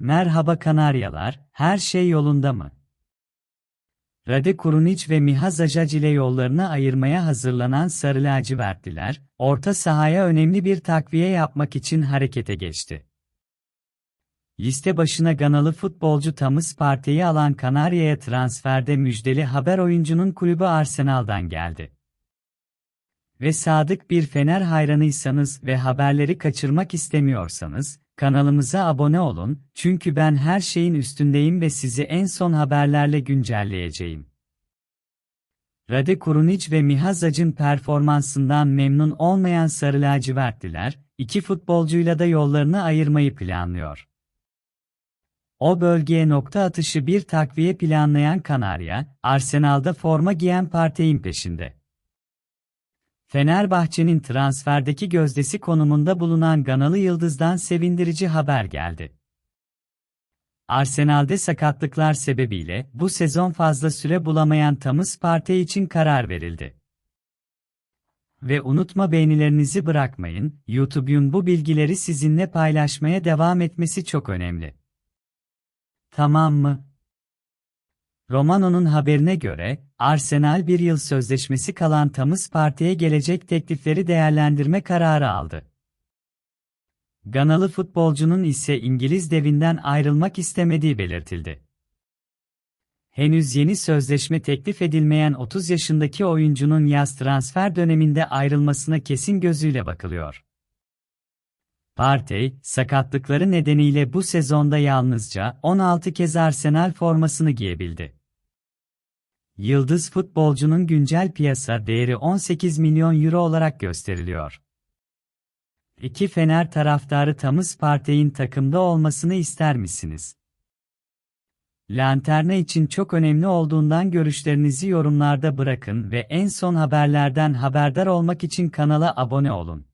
Merhaba Kanaryalar, her şey yolunda mı? Rade Kurunic ve Miha Zajac ile yollarını ayırmaya hazırlanan Sarı Lacivertliler, orta sahaya önemli bir takviye yapmak için harekete geçti. Liste başına Ganalı futbolcu Tamız Partey'i alan Kanarya'ya transferde müjdeli haber oyuncunun kulübü Arsenal'dan geldi. Ve sadık bir Fener hayranıysanız ve haberleri kaçırmak istemiyorsanız, kanalımıza abone olun, çünkü ben her şeyin üstündeyim ve sizi en son haberlerle güncelleyeceğim. Rade Kurunic ve Miha Zac'ın performansından memnun olmayan Sarı Lacivertliler, iki futbolcuyla da yollarını ayırmayı planlıyor. O bölgeye nokta atışı bir takviye planlayan Kanarya, Arsenal'da forma giyen Partey'in peşinde. Fenerbahçe'nin transferdeki gözdesi konumunda bulunan Ganalı Yıldız'dan sevindirici haber geldi. Arsenal'de sakatlıklar sebebiyle bu sezon fazla süre bulamayan Tamız Partey için karar verildi. Ve unutma beğenilerinizi bırakmayın, YouTube'un bu bilgileri sizinle paylaşmaya devam etmesi çok önemli. Tamam mı? Romano'nun haberine göre, Arsenal bir yıl sözleşmesi kalan Tamız Parti'ye gelecek teklifleri değerlendirme kararı aldı. Ganalı futbolcunun ise İngiliz devinden ayrılmak istemediği belirtildi. Henüz yeni sözleşme teklif edilmeyen 30 yaşındaki oyuncunun yaz transfer döneminde ayrılmasına kesin gözüyle bakılıyor. Partey, sakatlıkları nedeniyle bu sezonda yalnızca 16 kez Arsenal formasını giyebildi. Yıldız futbolcunun güncel piyasa değeri 18 milyon euro olarak gösteriliyor. İki Fener taraftarı Tamız Partey'in takımda olmasını ister misiniz? Lanterna için çok önemli olduğundan görüşlerinizi yorumlarda bırakın ve en son haberlerden haberdar olmak için kanala abone olun.